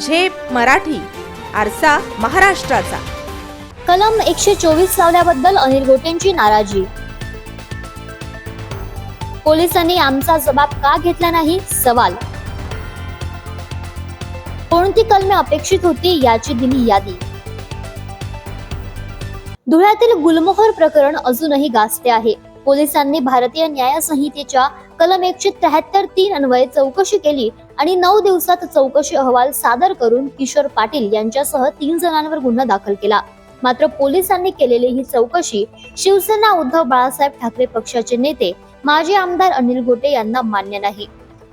झेप मराठी आरसा महाराष्ट्राचा. कलम एकशे चोवीस लावल्याबद्दल अनिल गोटेंची नाराजी. पोलिसांनी आमचा जबाब का घेतला नाही? सवाल. कोणती कलमे अपेक्षित होती याची दिली यादी. धुळ्यातील गुलमोहर प्रकरण अजूनही गाजते आहे. पोलिसांनी भारतीय न्याय संहितेच्या कलम एकशे त्र्याहत्तर तीन अन्वये चौकशी केली आणि नऊ दिवसात चौकशी अहवाल सादर करून किशोर पाटील यांच्यासह तीन जणांवर गुन्हा दाखल केला. मात्र पोलिसांनी केलेली ही चौकशी शिवसेना उद्धव बाळासाहेब ठाकरे पक्षाचे नेते माजी आमदार अनिल गोटे यांना मान्य नाही.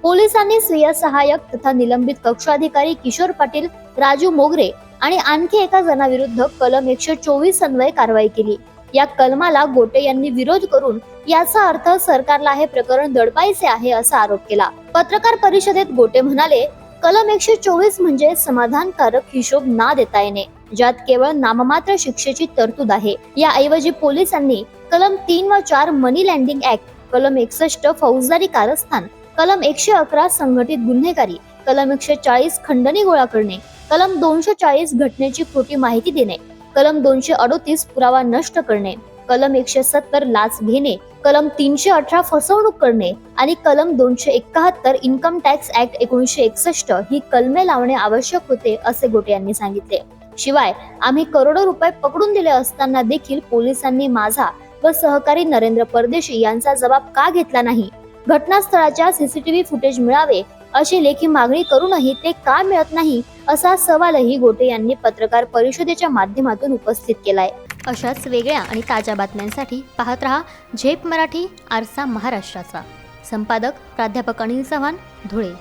पोलिसांनी स्वीय सहाय्यक तथा निलंबित कक्षाधिकारी किशोर पाटील राजू मोगरे आणि आणखी एका जणाविरुद्ध कलम एकशे चोवीस अन्वये कारवाई केली. या कलमाला गोटे यांनी विरोध करून याचा अर्थ सरकारला हे प्रकरण दडपायचे आहे असा आरोप केला. पत्रकार परिषदेत गोटे म्हणाले कलम एकशे चोवीस म्हणजे समाधानकारक हिशोब ना देता येणे ज्यात केवळ नाममात्र शिक्षेची तरतूद आहे. याऐवजी पोलिसांनी कलम तीन व चार मनी लँडिंग ऍक्ट कलम एकसष्ट फौजदारी कारस्थान कलम एकशे अकरा संघटित गुन्हेगारी कलम एकशे चाळीस खंडणी गोळा करणे कलम दोनशे चाळीस घटनेची खोटी माहिती देणे कलम दोनशे अडोतीस पुरावा नष्ट करणे कलम एकशे सत्तर लाच घेणे कलम तीनशे अठरा फसवणूक करणे आणि कलम दोनशे एकाहत्तर इन्कम टॅक्स ऍक्ट एकोणीसशे एकसष्ट ही कलमे लावणे आवश्यक होते असे गोटे यांनी सांगितले. शिवाय आम्ही करोडो रुपये पकडून दिले असताना देखील पोलिसांनी माझा व सहकारी नरेंद्र परदेशी यांचा जबाब का घेतला नाही? घटनास्थळाच्या सीसीटीव्ही फुटेज मिळावे अशी लेखी मागणी करूनही ते का मिळत नाही असा सवालही गोटे यांनी पत्रकार परिषदेच्या माध्यमातून उपस्थित केलाय. अशाच वेगळ्या आणि ताज्या बातम्यांसाठी पाहत रहा झेप मराठी आरसा महाराष्ट्राचा. संपादक प्राध्यापक अनिल चव्हाण धुळे.